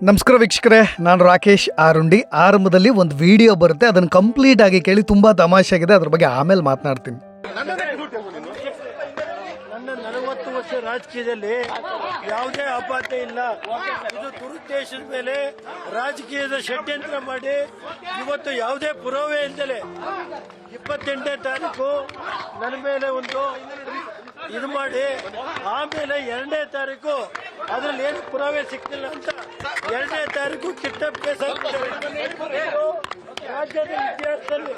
ನಮಸ್ಕಾರ ವೀಕ್ಷಕರೇ, ನಾನು ರಾಕೇಶ್ ಆರುಂಡಿ. ಆರಂಭದಲ್ಲಿ ಒಂದು ವಿಡಿಯೋ ಬರುತ್ತೆ, ಅದನ್ನು ಕಂಪ್ಲೀಟ್ ಆಗಿ ಕೇಳಿ ತುಂಬ ತಮಾಷೆ ಆಗಿದೆ, ಅದ್ರ ಬಗ್ಗೆ ಆಮೇಲೆ ಮಾತನಾಡ್ತೀನಿ. ನನ್ನ ನಲವತ್ತು ವರ್ಷ ರಾಜಕೀಯದಲ್ಲಿ ಯಾವುದೇ ಅಪಾತೆ ಇಲ್ಲ. ಇದು ದುರುದ್ದೇಶದ ಮೇಲೆ ರಾಜಕೀಯದ ಷಡ್ಯಂತ್ರ ಮಾಡಿ ಇವತ್ತು ಯಾವುದೇ ಪುರಾವೆ ಇಲ್ದಲೆ ಇಪ್ಪತ್ತೆಂಟನೇ ತಾರೀಕು ನನ್ನ ಮೇಲೆ ಒಂದು ಇದು ಮಾಡಿ, ಆಮೇಲೆ ಎರಡನೇ ತಾರೀಕು ಅದ್ರಲ್ಲಿ ಏನು ಪುರಾವೆ ಸಿಕ್ತಿಲ್ಲ ಅಂತ ಎರಡನೇ ತಾರೀಕು ಕಿಡ್ನಾಪ್ ಕೇಸ್ ರಾಜ್ಯದ ಇತಿಹಾಸದಲ್ಲಿ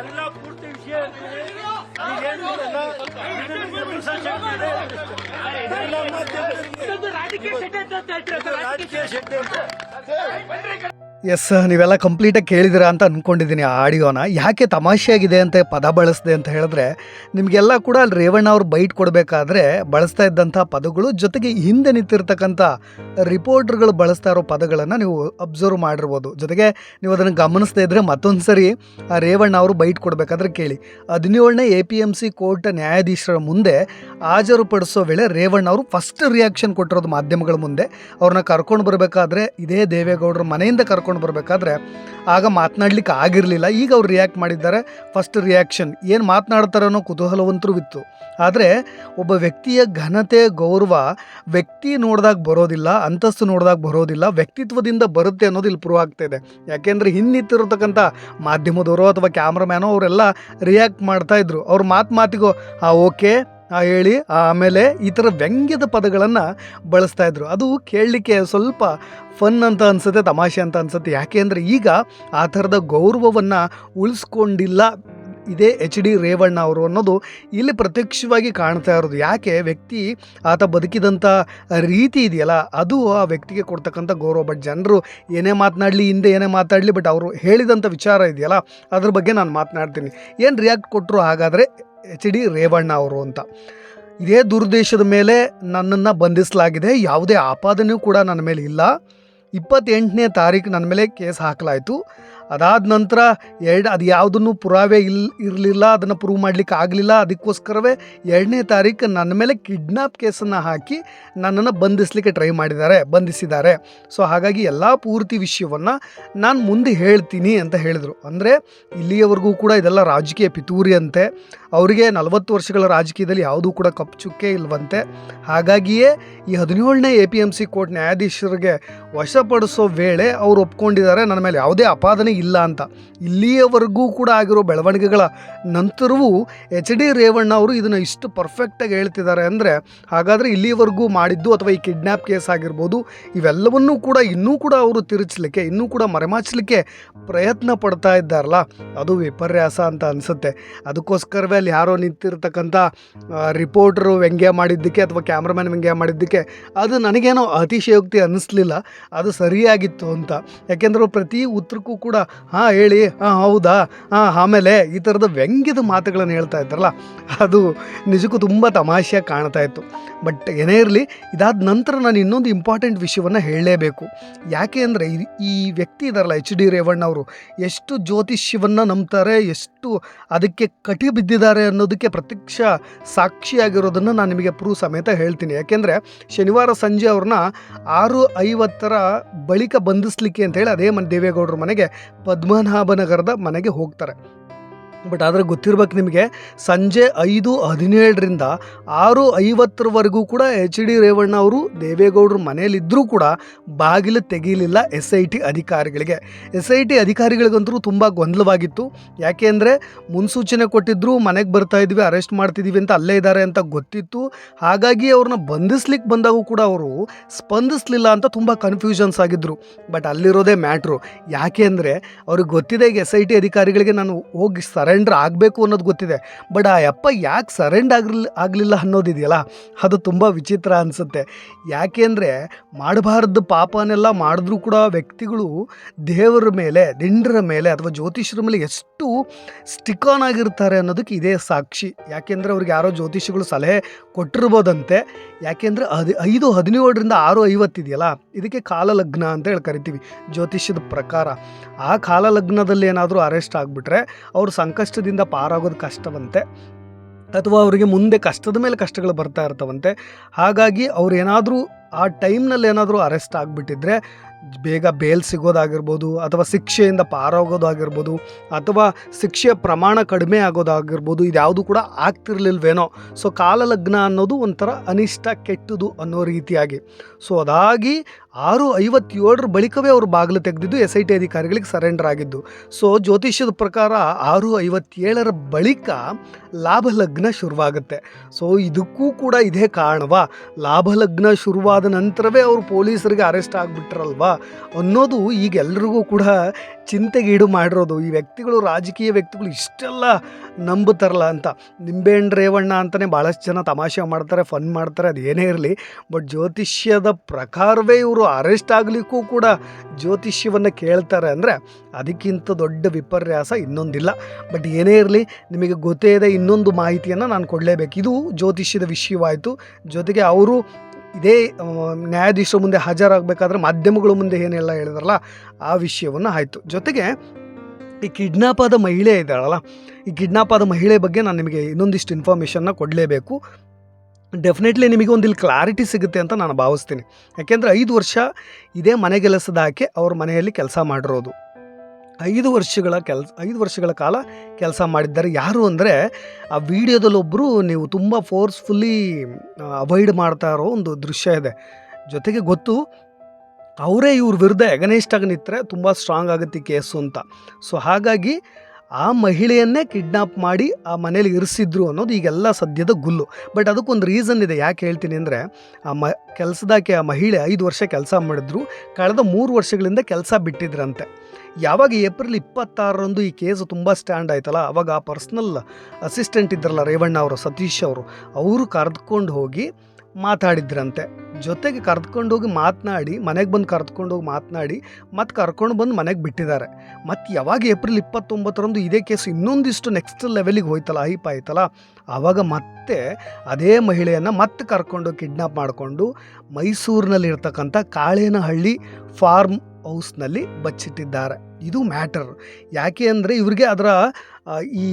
ಎಲ್ಲ ಪೂರ್ತಿ ವಿಷಯ ರಾಜಕೀಯ ಶೆಟ್ಟಿ ಇದನ್ನ ಎಸ್ ನೀವೆಲ್ಲ ಕಂಪ್ಲೀಟಾಗಿ ಕೇಳಿದಿರಾ ಅಂತ ಅಂದ್ಕೊಂಡಿದ್ದೀನಿ ಆ ಆಡಿಯೋನ. ಯಾಕೆ ತಮಾಷೆಯಾಗಿದೆ ಅಂತ ಪದ ಬಳಸಿದೆ ಅಂತ ಹೇಳಿದ್ರೆ, ನಿಮಗೆಲ್ಲ ಕೂಡ ಅಲ್ಲಿ ರೇವಣ್ಣ ಅವ್ರು ಬೈಟ್ ಕೊಡಬೇಕಾದ್ರೆ ಬಳಸ್ತಾ ಇದ್ದಂಥ ಪದಗಳು ಜೊತೆಗೆ ಹಿಂದೆ ನಿಂತಿರ್ತಕ್ಕಂಥ ರಿಪೋರ್ಟರ್ಗಳು ಬಳಸ್ತಾ ಇರೋ ಪದಗಳನ್ನು ನೀವು ಅಬ್ಸರ್ವ್ ಮಾಡಿರ್ಬೋದು. ಜೊತೆಗೆ ನೀವು ಅದನ್ನು ಗಮನಿಸ್ತಾ ಇದ್ದರೆ ಮತ್ತೊಂದು ಸರಿ ಆ ರೇವಣ್ಣ ಅವರು ಬೈಟ್ ಕೊಡಬೇಕಾದ್ರೆ ಕೇಳಿ. ಹದಿನೇಳನೇ A P M C court ನ್ಯಾಯಾಧೀಶರ ಮುಂದೆ ಹಾಜರುಪಡಿಸೋ ವೇಳೆ ರೇವಣ್ಣ ಅವರು ಫಸ್ಟ್ ರಿಯಾಕ್ಷನ್ ಕೊಟ್ಟಿರೋದು ಮಾಧ್ಯಮಗಳ ಮುಂದೆ. ಅವ್ರನ್ನ ಕರ್ಕೊಂಡು ಬರಬೇಕಾದ್ರೆ ಇದೇ ದೇವೇಗೌಡರ ಮನೆಯಿಂದ ಕರ್ಕೊಂಡು ಬರಬೇಕಾದ್ರೆ ಆಗ ಮಾತನಾಡ್ಲಿಕ್ಕೆ ಆಗಿರಲಿಲ್ಲ. ಈಗ ಅವ್ರು ರಿಯಾಕ್ಟ್ ಮಾಡಿದ್ದಾರೆ. ಫಸ್ಟ್ ರಿಯಾಕ್ಷನ್ ಏನು ಮಾತನಾಡ್ತಾರೆ ಕುತೂಹಲವಂತರೂ ಇತ್ತು. ಆದರೆ ಒಬ್ಬ ವ್ಯಕ್ತಿಯ ಘನತೆ, ಗೌರವ ವ್ಯಕ್ತಿ ನೋಡಿದಾಗ ಬರೋದಿಲ್ಲ, ಅಂತಸ್ತು ನೋಡಿದಾಗ ಬರೋದಿಲ್ಲ, ವ್ಯಕ್ತಿತ್ವದಿಂದ ಬರುತ್ತೆ ಅನ್ನೋದು ಇಲ್ಲಿ ಪ್ರೂವ್ ಆಗ್ತಾ ಇದೆ. ಯಾಕೆಂದರೆ ಹಿಂದಿತ್ತಿರತಕ್ಕಂಥ ಮಾಧ್ಯಮದವರು ಅಥವಾ ಕ್ಯಾಮ್ರಾಮ್ಯಾನೋ ಅವರೆಲ್ಲ ರಿಯಾಕ್ಟ್ ಮಾಡ್ತಾ ಇದ್ರು. ಅವ್ರ ಮಾತು ಮಾತಿಗೂ, ಹಾಂ ಓಕೆ ಆ ಹೇಳಿ, ಆಮೇಲೆ ಈ ಥರ ವ್ಯಂಗ್ಯದ ಪದಗಳನ್ನು ಬಳಸ್ತಾ ಇದ್ರು. ಅದು ಕೇಳಲಿಕ್ಕೆ ಸ್ವಲ್ಪ ಫನ್ ಅಂತ ಅನ್ಸುತ್ತೆ, ತಮಾಷೆ ಅಂತ ಅನ್ಸುತ್ತೆ. ಯಾಕೆ ಅಂದರೆ ಈಗ ಆ ಥರದ ಗೌರವವನ್ನು ಉಳಿಸ್ಕೊಂಡಿಲ್ಲ ಇದೇ ಎಚ್ ಡಿ ರೇವಣ್ಣ ಅವರು ಅನ್ನೋದು ಇಲ್ಲಿ ಪ್ರತ್ಯಕ್ಷವಾಗಿ ಕಾಣ್ತಾ ಇರೋದು. ಯಾಕೆ? ವ್ಯಕ್ತಿ ಆತ ಬದುಕಿದಂಥ ರೀತಿ ಇದೆಯಲ್ಲ, ಅದು ಆ ವ್ಯಕ್ತಿಗೆ ಕೊಡ್ತಕ್ಕಂಥ ಗೌರವ. ಬಟ್ ಜನರು ಏನೇ ಮಾತನಾಡಲಿ, ಹಿಂದೆ ಏನೇ ಮಾತಾಡಲಿ ಬಟ್ ಅವರು ಹೇಳಿದಂಥ ವಿಚಾರ ಇದೆಯಲ್ಲ, ಅದ್ರ ಬಗ್ಗೆ ನಾನು ಮಾತನಾಡ್ತೀನಿ. ಏನು ರಿಯಾಕ್ಟ್ ಕೊಟ್ಟರು ಹಾಗಾದರೆ ಎಚ್ ಡಿ ರೇವಣ್ಣ ಅವರು ಅಂತ. ಇದೇ ದುರುದ್ದೇಶದ ಮೇಲೆ ನನ್ನನ್ನು ಬಂಧಿಸಲಾಗಿದೆ. ಯಾವುದೇ ಆಪಾದನೆಯೂ ಕೂಡ ನನ್ನ ಮೇಲೆ ಇಲ್ಲ. ಇಪ್ಪತ್ತೆಂಟನೇ ತಾರೀಕು ನನ್ನ ಮೇಲೆ ಕೇಸ್ ಹಾಕಲಾಯಿತು. ಅದಾದ ನಂತರ ಎರಡು ಅದು ಯಾವುದನ್ನು ಪುರಾವೆ ಇಲ್ ಇರಲಿಲ್ಲ, ಅದನ್ನು ಪ್ರೂವ್ ಮಾಡಲಿಕ್ಕೆ ಆಗಲಿಲ್ಲ. ಅದಕ್ಕೋಸ್ಕರವೇ ಎರಡನೇ ತಾರೀಕು ನನ್ನ ಮೇಲೆ ಕಿಡ್ನಾಪ್ ಕೇಸನ್ನು ಹಾಕಿ ನನ್ನನ್ನು ಬಂಧಿಸಲಿಕ್ಕೆ ಟ್ರೈ ಮಾಡಿದ್ದಾರೆ, ಬಂಧಿಸಿದ್ದಾರೆ. ಸೊ ಹಾಗಾಗಿ ಎಲ್ಲ ಪೂರ್ತಿ ವಿಷಯವನ್ನು ನಾನು ಮುಂದೆ ಹೇಳ್ತೀನಿ ಅಂತ ಹೇಳಿದರು. ಅಂದರೆ, ಇಲ್ಲಿಯವರೆಗೂ ಕೂಡ ಇದೆಲ್ಲ ರಾಜಕೀಯ ಪಿತೂರಿ ಅಂತೆ. ಅವರಿಗೆ ನಲವತ್ತು ವರ್ಷಗಳ ರಾಜಕೀಯದಲ್ಲಿ ಯಾವುದೂ ಕೂಡ ಕಪ್ಪು ಚುಕ್ಕೆ ಇಲ್ವಂತೆ. ಹಾಗಾಗಿಯೇ ಈ ಹದಿನೇಳನೇ A P M C court ನ್ಯಾಯಾಧೀಶರಿಗೆ ವಶಪಡಿಸೋ ವೇಳೆ ಅವರು ಒಪ್ಕೊಂಡಿದ್ದಾರೆ, ನನ್ನ ಮೇಲೆ ಯಾವುದೇ ಅಪಾದನೆ ಇಲ್ಲ ಅಂತ. ಇಲ್ಲಿಯವರೆಗೂ ಕೂಡ ಆಗಿರೋ ಬೆಳವಣಿಗೆಗಳ ನಂತರವೂ ಎಚ್ ಡಿ ರೇವಣ್ಣ ಅವರು ಇದನ್ನು ಇಷ್ಟು ಪರ್ಫೆಕ್ಟಾಗಿ ಹೇಳ್ತಿದ್ದಾರೆ ಅಂದರೆ, ಹಾಗಾದರೆ ಇಲ್ಲಿಯವರೆಗೂ ಮಾಡಿದ್ದು ಅಥವಾ ಈ ಕಿಡ್ನ್ಯಾಪ್ ಕೇಸ್ ಆಗಿರ್ಬೋದು, ಇವೆಲ್ಲವನ್ನೂ ಕೂಡ ಇನ್ನೂ ಕೂಡ ಅವರು ತಿರುಚಲಿಕ್ಕೆ, ಇನ್ನೂ ಕೂಡ ಮರೆಮಾಚಲಿಕ್ಕೆ ಪ್ರಯತ್ನ ಪಡ್ತಾ ಇದ್ದಾರಲ್ಲ? ಅದು ವಿಪರ್ಯಾಸ ಅಂತ ಅನಿಸುತ್ತೆ. ಅದಕ್ಕೋಸ್ಕರವೇ ಅಲ್ಲಿ ಯಾರೋ ನಿಂತಿರ್ತಕ್ಕಂಥ ರಿಪೋರ್ಟರು ವ್ಯಂಗ್ಯ ಮಾಡಿದ್ದಕ್ಕೆ ಅಥವಾ ಕ್ಯಾಮ್ರಾಮ್ಯಾನ್ ವ್ಯಂಗ್ಯ ಮಾಡಿದ್ದಕ್ಕೆ ಅದು ನನಗೇನೋ ಅತಿಶಯೋಕ್ತಿ ಅನ್ನಿಸ್ಲಿಲ್ಲ ಅದು ಸರಿಯಾಗಿತ್ತು ಅಂತ. ಯಾಕೆಂದರೆ ಪ್ರತಿ ಉತ್ತರಕ್ಕೂ ಕೂಡ ಹಾಂ, ಹೇಳಿ. ಹಾಂ, ಹೌದಾ? ಹಾಂ, ಆಮೇಲೆ ಈ ಥರದ ವ್ಯಂಗ್ಯದ ಮಾತುಗಳನ್ನು ಹೇಳ್ತಾ ಇದ್ದಾರಲ್ಲ, ಅದು ನಿಜಕ್ಕೂ ತುಂಬ ತಮಾಷೆಯಾಗಿ ಕಾಣ್ತಾ ಇತ್ತು. ಬಟ್ ಏನೇ ಇರಲಿ, ಇದಾದ ನಂತರ ನಾನು ಇನ್ನೊಂದು ಇಂಪಾರ್ಟೆಂಟ್ ವಿಷಯವನ್ನು ಹೇಳಲೇಬೇಕು. ಯಾಕೆ ಅಂದರೆ, ಈ ವ್ಯಕ್ತಿ ಇದಾರಲ್ಲ, ಎಚ್ ಡಿ ರೇವಣ್ಣ ಅವರು, ಎಷ್ಟು ಜ್ಯೋತಿಷ್ಯವನ್ನು ನಂಬ್ತಾರೆ, ಎಷ್ಟು ಅದಕ್ಕೆ ಕಟಿ ಬಿದ್ದಿದ್ದಾರೆ ಅನ್ನೋದಕ್ಕೆ ಪ್ರತ್ಯಕ್ಷ ಸಾಕ್ಷಿಯಾಗಿರೋದನ್ನು ನಾನು ನಿಮಗೆ ಪ್ರೂವ್ ಸಮೇತ ಹೇಳ್ತೀನಿ. ಯಾಕೆಂದರೆ, ಶನಿವಾರ ಸಂಜೆ ಅವ್ರನ್ನ ಆರು ಐವತ್ತರ ಬಳಿಕ ಬಂಧಿಸ್ಲಿಕ್ಕೆ ಅಂತೇಳಿ ಅದೇ ಮನೆ, ದೇವೇಗೌಡರ ಮನೆಗೆ ಪದ್ಮನಾಭನಗರದ ಮನೆಗೆ ಹೋಗ್ತಾರೆ. ಬಟ್ ಆದರೆ ಗೊತ್ತಿರ್ಬೇಕು ನಿಮಗೆ, ಸಂಜೆ ಐದು ಹದಿನೇಳರಿಂದ ಆರು ಐವತ್ತರವರೆಗೂ ಕೂಡ ಎಚ್ ಡಿ ರೇವಣ್ಣ ಅವರು ದೇವೇಗೌಡರ ಮನೆಯಲ್ಲಿದ್ದರೂ ಕೂಡ ಬಾಗಿಲು ತೆಗೀಲಿಲ್ಲ ಎಸ್ ಐ ಟಿ ಅಧಿಕಾರಿಗಳಿಗೆ. ಎಸ್ ಐ ಟಿ ಅಧಿಕಾರಿಗಳಿಗಂತೂ ತುಂಬ ಗೊಂದಲವಾಗಿತ್ತು. ಯಾಕೆ ಅಂದರೆ ಮುನ್ಸೂಚನೆ ಕೊಟ್ಟಿದ್ರು ಮನೆಗೆ ಬರ್ತಾ ಇದ್ವಿ, ಅರೆಸ್ಟ್ ಮಾಡ್ತಿದ್ದೀವಿ ಅಂತ ಅಲ್ಲೇ ಇದ್ದಾರೆ ಅಂತ ಗೊತ್ತಿತ್ತು. ಹಾಗಾಗಿ ಅವ್ರನ್ನ ಬಂಧಿಸ್ಲಿಕ್ಕೆ ಬಂದಾಗೂ ಕೂಡ ಅವರು ಸ್ಪಂದಿಸಲಿಲ್ಲ ಅಂತ ತುಂಬ ಕನ್ಫ್ಯೂಷನ್ಸ್ ಆಗಿದ್ದರು ಬಟ್ ಅಲ್ಲಿರೋದೇ ಮ್ಯಾಟ್ರು. ಯಾಕೆ ಅಂದರೆ ಅವ್ರಿಗೆ ಗೊತ್ತಿದೆ ಈಗ ಎಸ್ ಐ ಟಿ ಅಧಿಕಾರಿಗಳಿಗೆ ನಾನು ಹೋಗಿ ಸರೆಂಡರ್ ಆಗಬೇಕು ಅನ್ನೋದು ಗೊತ್ತಿದೆ. ಬಟ್ ಆ ಯಪ್ಪ ಯಾಕೆ ಸರೆಂಡ್ ಆಗಿರ್ಲಿ, ಆಗಲಿಲ್ಲ ಅನ್ನೋದಿದೆಯಲ್ಲ ಅದು ತುಂಬ ವಿಚಿತ್ರ ಅನಿಸುತ್ತೆ. ಯಾಕೆಂದರೆ ಮಾಡಬಾರ್ದು ಪಾಪನೆಲ್ಲ ಮಾಡಿದ್ರೂ ಕೂಡ ವ್ಯಕ್ತಿಗಳು ದೇವರ ಮೇಲೆ, ದಿಂಡ್ರ ಮೇಲೆ ಅಥವಾ ಜ್ಯೋತಿಷ್ಯರ ಮೇಲೆ ಎಷ್ಟು ಸ್ಟಿಕ್ ಆನ್ ಆಗಿರ್ತಾರೆ ಅನ್ನೋದಕ್ಕೆ ಇದೇ ಸಾಕ್ಷಿ. ಯಾಕೆಂದರೆ ಅವ್ರಿಗೆ ಯಾರೋ ಜ್ಯೋತಿಷಿಗಳು ಸಲಹೆ ಕೊಟ್ಟಿರ್ಬೋದಂತೆ. ಯಾಕೆಂದರೆ ಅದು ಐದು, ಹದಿನೇಳರಿಂದ ಆರು ಐವತ್ತಿದೆಯಲ್ಲ ಇದಕ್ಕೆ ಕಾಲಲಗ್ನ ಅಂತ ಹೇಳಿ ಕರಿತೀವಿ, ಜ್ಯೋತಿಷ್ಯದ ಪ್ರಕಾರ. ಆ ಕಾಲಲಗ್ನದಲ್ಲಿ ಏನಾದರೂ ಅರೆಸ್ಟ್ ಆಗಿಬಿಟ್ರೆ, ಅವರು ಸಂಕಷ್ಟದಿಂದ ಪಾರಾಗೋದು ಕಷ್ಟವಂತೆ ಅಥವಾ ಅವರಿಗೆ ಮುಂದೆ ಕಷ್ಟದ ಮೇಲೆ ಕಷ್ಟಗಳು ಬರ್ತಾ ಇರ್ತವಂತೆ. ಹಾಗಾಗಿ ಅವ್ರು ಏನಾದರೂ ಆ ಟೈಮ್ನಲ್ಲಿ ಏನಾದರೂ ಅರೆಸ್ಟ್ ಆಗಿಬಿಟ್ಟಿದ್ರೆ ಬೇಗ ಬೇಲ್ ಸಿಗೋದಾಗಿರ್ಬೋದು ಅಥವಾ ಶಿಕ್ಷೆಯಿಂದ ಪಾರಾಗೋದಾಗಿರ್ಬೋದು ಅಥವಾ ಶಿಕ್ಷೆಯ ಪ್ರಮಾಣ ಕಡಿಮೆ ಆಗೋದಾಗಿರ್ಬೋದು ಇದ್ಯಾವುದು ಕೂಡ ಆಗ್ತಿರ್ಲಿಲ್ವೇನೋ. ಸೊ ಕಾಲಲಗ್ನ ಅನ್ನೋದು ಒಂಥರ ಅನಿಷ್ಟ ಕೆಟ್ಟದು ಅನ್ನೋ ರೀತಿಯಾಗಿ. ಸೊ ಅದಾಗಿ ಆರು ಐವತ್ತೇಳರ ಬಳಿಕವೇ ಅವರು ಬಾಗಿಲು ತೆಗೆದಿದ್ದು ಎಸ್ ಐ ಟಿ ಅಧಿಕಾರಿಗಳಿಗೆ ಸರೆಂಡರ್ ಆಗಿದ್ದು. ಸೊ ಜ್ಯೋತಿಷ್ಯದ ಪ್ರಕಾರ ಆರು ಐವತ್ತೇಳರ ಬಳಿಕ ಲಾಭ ಲಗ್ನ ಶುರುವಾಗುತ್ತೆ. ಸೊ ಇದಕ್ಕೂ ಕೂಡ ಇದೇ ಕಾರಣವಾ. ಲಾಭ ಲಗ್ನ ಶುರುವಾದ ನಂತರವೇ ಅವರು ಪೊಲೀಸರಿಗೆ ಅರೆಸ್ಟ್ ಆಗಿಬಿಟ್ರಲ್ವಾ? ಅನ್ನೋದು ಈಗ ಎಲ್ರಿಗೂ ಕೂಡ ಚಿಂತೆಗೀಡು ಮಾಡಿರೋದು. ಈ ವ್ಯಕ್ತಿಗಳು, ರಾಜಕೀಯ ವ್ಯಕ್ತಿಗಳು ಇಷ್ಟೆಲ್ಲ ನಂಬುತ್ತಾರಲ್ಲ ಅಂತ. ನಿಂಬೆಹಣ್ಣು ರೇವಣ್ಣ ಅಂತಲೇ ಭಾಳಷ್ಟು ಜನ ತಮಾಷೆ ಮಾಡ್ತಾರೆ ಫನ್ ಮಾಡ್ತಾರೆ ಅದು ಏನೇ ಇರಲಿ. ಬಟ್ ಜ್ಯೋತಿಷ್ಯದ ಪ್ರಕಾರವೇ ಇವರು ಅರೆಸ್ಟ್ ಆಗಲಿಕ್ಕೂ ಕೂಡ ಜ್ಯೋತಿಷ್ಯವನ್ನು ಕೇಳ್ತಾರೆ ಅಂದರೆ ಅದಕ್ಕಿಂತ ದೊಡ್ಡ ವಿಪರ್ಯಾಸ ಇನ್ನೊಂದಿಲ್ಲ. ಬಟ್ ಏನೇ ಇರಲಿ, ನಿಮಗೆ ಗೊತ್ತೇ ಇದೆ ಇನ್ನೊಂದು ಮಾಹಿತಿಯನ್ನು ನಾನು ಕೊಡಲೇಬೇಕು. ಇದು ಜ್ಯೋತಿಷ್ಯದ ವಿಷಯವಾಯಿತು. ಜೊತೆಗೆ ಅವರು ಇದೇ ನ್ಯಾಯಾಧೀಶರ ಮುಂದೆ ಹಾಜರಾಗಬೇಕಾದ್ರೆ ಮಾಧ್ಯಮಗಳ ಮುಂದೆ ಏನೆಲ್ಲ ಹೇಳಿದ್ರಲ್ಲ, ಆ ವಿಷಯವನ್ನು ಆಯಿತು. ಜೊತೆಗೆ ಈ ಕಿಡ್ನಾಪ್ ಆದ ಮಹಿಳೆ ಇದ್ದಾಳಲ್ಲ, ಈ ಕಿಡ್ನಾಪ್ ಆದ ಮಹಿಳೆ ಬಗ್ಗೆ ನಾನು ನಿಮಗೆ ಇನ್ನೊಂದಿಷ್ಟು ಇನ್ಫಾರ್ಮೇಷನ್ನ ಕೊಡಲೇಬೇಕು. ಡೆಫಿನೆಟ್ಲಿ ನಿಮಗೆ ಒಂದು ಕ್ಲಾರಿಟಿ ಸಿಗುತ್ತೆ ಅಂತ ನಾನು ಭಾವಿಸ್ತೀನಿ. ಯಾಕೆಂದರೆ ಐದು ವರ್ಷ ಇದೇ ಮನೆಗೆಲಸದ ಆಕೆ ಅವ್ರ ಮನೆಯಲ್ಲಿ ಕೆಲಸ ಮಾಡಿರೋದು. ಐದು ವರ್ಷಗಳ ಕೆಲಸ ಐದು ವರ್ಷಗಳ ಕಾಲ ಕೆಲಸ ಮಾಡಿದ್ದಾರೆ. ಯಾರು ಅಂದರೆ ಆ ವಿಡಿಯೋದಲ್ಲೊಬ್ಬರು ನೀವು ತುಂಬ ಫೋರ್ಸ್ಫುಲ್ಲಿ ಅವಾಯ್ಡ್ ಮಾಡ್ತಾ ಇರೋ ಒಂದು ದೃಶ್ಯ ಇದೆ. ಜೊತೆಗೆ ಗೊತ್ತು, ಅವರೇ ಇವ್ರ ವಿರುದ್ಧ ಎಗನೆಸ್ಟ್ ಆಗಿ ನಿಂತರೆ ತುಂಬ ಸ್ಟ್ರಾಂಗ್ ಆಗುತ್ತೆ ಕೇಸು ಅಂತ. ಸೊ ಹಾಗಾಗಿ ಆ ಮಹಿಳೆಯನ್ನೇ ಕಿಡ್ನಾಪ್ ಮಾಡಿ ಆ ಮನೇಲಿ ಇರಿಸಿದ್ರು ಅನ್ನೋದು ಈಗೆಲ್ಲ ಸದ್ಯದ ಗುಲ್ಲು. ಬಟ್ ಅದಕ್ಕೊಂದು ರೀಸನ್ ಇದೆ, ಯಾಕೆ ಹೇಳ್ತೀನಿ ಅಂದರೆ, ಆ ಮ, ಕೆಲಸದಾಕೆ ಆ ಮಹಿಳೆ ಐದು ವರ್ಷ ಕೆಲಸ ಮಾಡಿದ್ರು, ಕಳೆದ ಮೂರು ವರ್ಷಗಳಿಂದ ಕೆಲಸ ಬಿಟ್ಟಿದ್ರಂತೆ. ಯಾವಾಗ ಏಪ್ರಿಲ್ ಇಪ್ಪತ್ತಾರರಂದು ಈ ಕೇಸು ತುಂಬ ಸ್ಟ್ಯಾಂಡ್ ಆಯ್ತಲ್ಲ, ಅವಾಗ ಆ ಪರ್ಸ್ನಲ್ ಅಸಿಸ್ಟೆಂಟ್ ಇದ್ರಲ್ಲ ರೇವಣ್ಣ ಅವರು, ಸತೀಶ್ ಅವರು ಅವರು ಕರೆದುಕೊಂಡು ಹೋಗಿ ಮಾತಾಡಿದ್ರಂತೆ. ಜೊತೆಗೆ ಕರೆದುಕೊಂಡು ಹೋಗಿ ಮಾತನಾಡಿ, ಮನೆಗೆ ಬಂದು ಕರೆದುಕೊಂಡು ಹೋಗಿ ಮಾತನಾಡಿ, ಮತ್ತು ಕರ್ಕೊಂಡು ಬಂದು ಮನೆಗೆ ಬಿಟ್ಟಿದ್ದಾರೆ. ಮತ್ತು ಯಾವಾಗ ಏಪ್ರಿಲ್ ಇಪ್ಪತ್ತೊಂಬತ್ತರಂದು ಇದೇ ಕೇಸು ಇನ್ನೊಂದಿಷ್ಟು ನೆಕ್ಸ್ಟ್ ಲೆವೆಲಿಗೆ ಹೋಯ್ತಲ್ಲ, ಹೈಪ್ ಆಯ್ತಲ್ಲ ಆವಾಗ ಮತ್ತೆ ಅದೇ ಮಹಿಳೆಯನ್ನು ಮತ್ತೆ ಕರ್ಕೊಂಡು ಕಿಡ್ನಾಪ್ ಮಾಡಿಕೊಂಡು ಮೈಸೂರಿನಲ್ಲಿರ್ತಕ್ಕಂಥ ಕಾಳೇನಹಳ್ಳಿ ಫಾರ್ಮ್ ಹೌಸ್ನಲ್ಲಿ ಬಚ್ಚಿಟ್ಟಿದ್ದಾರೆ. ಇದು ಮ್ಯಾಟರ್. ಯಾಕೆ ಅಂದರೆ ಇವ್ರಿಗೆ ಅದರ ಈ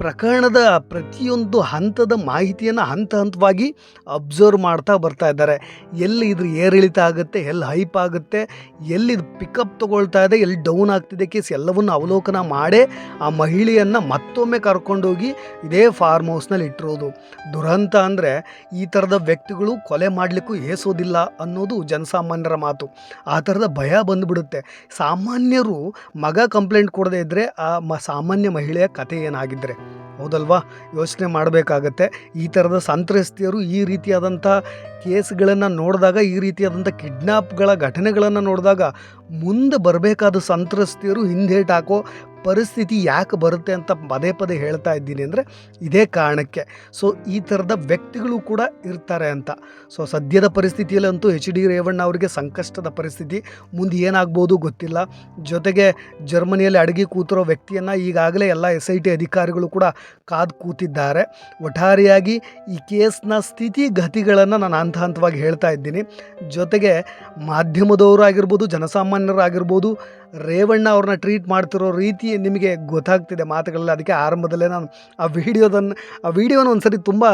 ಪ್ರಕರಣದ ಪ್ರತಿಯೊಂದು ಹಂತದ ಮಾಹಿತಿಯನ್ನು ಹಂತ ಹಂತವಾಗಿ ಅಬ್ಸರ್ವ್ ಮಾಡ್ತಾ ಬರ್ತಾ ಇದ್ದಾರೆ. ಎಲ್ಲಿ ಇದ್ರ ಏರಿಳಿತ ಆಗುತ್ತೆ ಎಲ್ಲಿ ಹೈಪ್ ಆಗುತ್ತೆ, ಎಲ್ಲಿ ಇದು ಪಿಕಪ್ ತೊಗೊಳ್ತಾ ಇದೆ, ಎಲ್ಲಿ ಡೌನ್ ಆಗ್ತಿದೆ ಕೇಸ್ ಎಲ್ಲವನ್ನು ಅವಲೋಕನ ಮಾಡೇ ಆ ಮಹಿಳೆಯನ್ನು ಮತ್ತೊಮ್ಮೆ ಕರ್ಕೊಂಡೋಗಿ ಇದೇ ಫಾರ್ಮ್ ಹೌಸ್ನಲ್ಲಿ ಇಟ್ಟಿರೋದು. ದುರಂತ ಅಂದರೆ ಈ ಥರದ ವ್ಯಕ್ತಿಗಳು ಕೊಲೆ ಮಾಡಲಿಕ್ಕೂ ಏಸೋದಿಲ್ಲ ಅನ್ನೋದು ಜನಸಾಮಾನ್ಯರ ಮಾತು. ಆ ಥರದ ಭಯ ಬಂದುಬಿಡುತ್ತೆ. ಸಾಮಾನ್ಯರು ಮಗ ಕಂಪ್ಲೇಂಟ್ ಕೊಡದೇ ಇದ್ದರೆ ಆ ಮ ಸಾಮಾನ್ಯ ಮಹಿಳೆಯ ಕತೆ ಏನಾಗಿದ್ದರೆ ಹೌದಲ್ವಾ? ಯೋಚನೆ ಮಾಡಬೇಕಾಗತ್ತೆ. ಈ ಥರದ ಸಂತ್ರಸ್ತಿಯರು ಈ ರೀತಿಯಾದಂಥ ಕೇಸ್ಗಳನ್ನು ನೋಡಿದಾಗ, ಈ ರೀತಿಯಾದಂಥ ಕಿಡ್ನಾಪ್ಗಳ ಘಟನೆಗಳನ್ನು ನೋಡಿದಾಗ ಮುಂದೆ ಬರಬೇಕಾದ ಸಂತ್ರಸ್ತಿಯರು ಹಿಂದೇಟ್ ಹಾಕೋ ಪರಿಸ್ಥಿತಿ ಯಾಕೆ ಬರುತ್ತೆ ಅಂತ ಪದೇ ಪದೇ ಹೇಳ್ತಾ ಇದ್ದೀನಿ ಅಂದರೆ ಇದೇ ಕಾರಣಕ್ಕೆ. ಸೊ ಈ ಥರದ ವ್ಯಕ್ತಿಗಳು ಕೂಡ ಇರ್ತಾರೆ ಅಂತ. ಸೊ ಸದ್ಯದ ಪರಿಸ್ಥಿತಿಯಲ್ಲಂತೂ ಎಚ್ ಡಿ ರೇವಣ್ಣ ಅವರಿಗೆ ಸಂಕಷ್ಟದ ಪರಿಸ್ಥಿತಿ. ಮುಂದೆ ಏನಾಗ್ಬೋದು ಗೊತ್ತಿಲ್ಲ. ಜೊತೆಗೆ ಜರ್ಮನಿಯಲ್ಲಿ ಅಡಗಿ ಕೂತಿರೋ ವ್ಯಕ್ತಿಯನ್ನು ಈಗಾಗಲೇ ಎಲ್ಲ ಎಸ್ ಐ ಟಿ ಅಧಿಕಾರಿಗಳು ಕೂಡ ಕಾದು ಕೂತಿದ್ದಾರೆ. ಒಟ್ಟಾರೆಯಾಗಿ ಈ ಕೇಸ್ನ ಸ್ಥಿತಿಗತಿಗಳನ್ನು ನಾನು ಹಂತ ಹಂತವಾಗಿ ಹೇಳ್ತಾ ಇದ್ದೀನಿ. ಜೊತೆಗೆ ಮಾಧ್ಯಮದವರು ಆಗಿರ್ಬೋದು ಜನಸಾಮಾನ್ಯರಾಗಿರ್ಬೋದು ರೇವಣ್ಣ ಅವ್ರನ್ನ ಟ್ರೀಟ್ ಮಾಡ್ತಿರೋ ರೀತಿ ನಿಮಗೆ ಗೊತ್ತಾಗ್ತಿದೆ ಮಾತುಗಳಲ್ಲಿ. ಅದಕ್ಕೆ ಆರಂಭದಲ್ಲೇ ನಾನು ಆ ವಿಡಿಯೋದನ್ನು ಆ ವಿಡಿಯೋನ ಒಂದ್ಸರಿ ತುಂಬ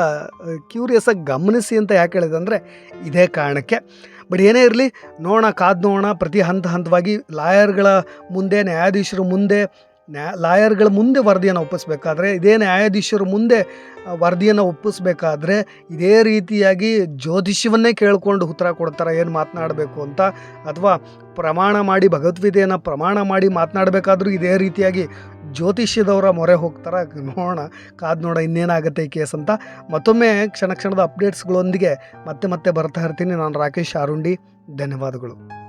ಕ್ಯೂರಿಯಸ್ಸಾಗಿ ಗಮನಿಸಿ ಅಂತ ಯಾಕೆ ಹೇಳಿದೆ ಅಂದರೆ ಇದೇ ಕಾರಣಕ್ಕೆ. ಬಟ್ ಏನೇ ಇರಲಿ, ನೋಡೋಣ, ಕಾದು ನೋಡೋಣ. ಪ್ರತಿ ಹಂತ ಹಂತವಾಗಿ ಲಾಯರ್ಗಳ ಮುಂದೆ, ನ್ಯಾಯಾಧೀಶರ ಮುಂದೆ ನ್ಯಾ, ಲಾಯರ್ಗಳ ಮುಂದೆ ವರದಿಯನ್ನು ಒಪ್ಪಿಸ್ಬೇಕಾದ್ರೆ, ಇದೇ ನ್ಯಾಯಾಧೀಶರ ಮುಂದೆ ವರದಿಯನ್ನು ಒಪ್ಪಿಸ್ಬೇಕಾದ್ರೆ ಇದೇ ರೀತಿಯಾಗಿ ಜ್ಯೋತಿಷ್ಯವನ್ನೇ ಕೇಳಿಕೊಂಡು ಉತ್ತರ ಕೊಡ್ತಾರೆ, ಏನು ಮಾತನಾಡಬೇಕು ಅಂತ. ಅಥವಾ ಪ್ರಮಾಣ ಮಾಡಿ ಭಗವದ್ಗೀತೆಯನ್ನು ಪ್ರಮಾಣ ಮಾಡಿ ಮಾತನಾಡಬೇಕಾದ್ರೂ ಇದೇ ರೀತಿಯಾಗಿ ಜ್ಯೋತಿಷ್ಯದವರ ಮೊರೆ ಹೋಗ್ತಾರೆ. ನೋಡೋಣ, ಕಾದು ನೋಡ ಇನ್ನೇನಾಗುತ್ತೆ ಈ ಕೇಸ್ ಅಂತ. ಮತ್ತೊಮ್ಮೆ ಕ್ಷಣ ಕ್ಷಣದ ಅಪ್ಡೇಟ್ಸ್ಗಳೊಂದಿಗೆ ಮತ್ತೆ ಮತ್ತೆ ಬರ್ತಾ ಇರ್ತೀನಿ. ನಾನು ರಾಕೇಶ್ ಆರುಂಡಿ ಧನ್ಯವಾದಗಳು.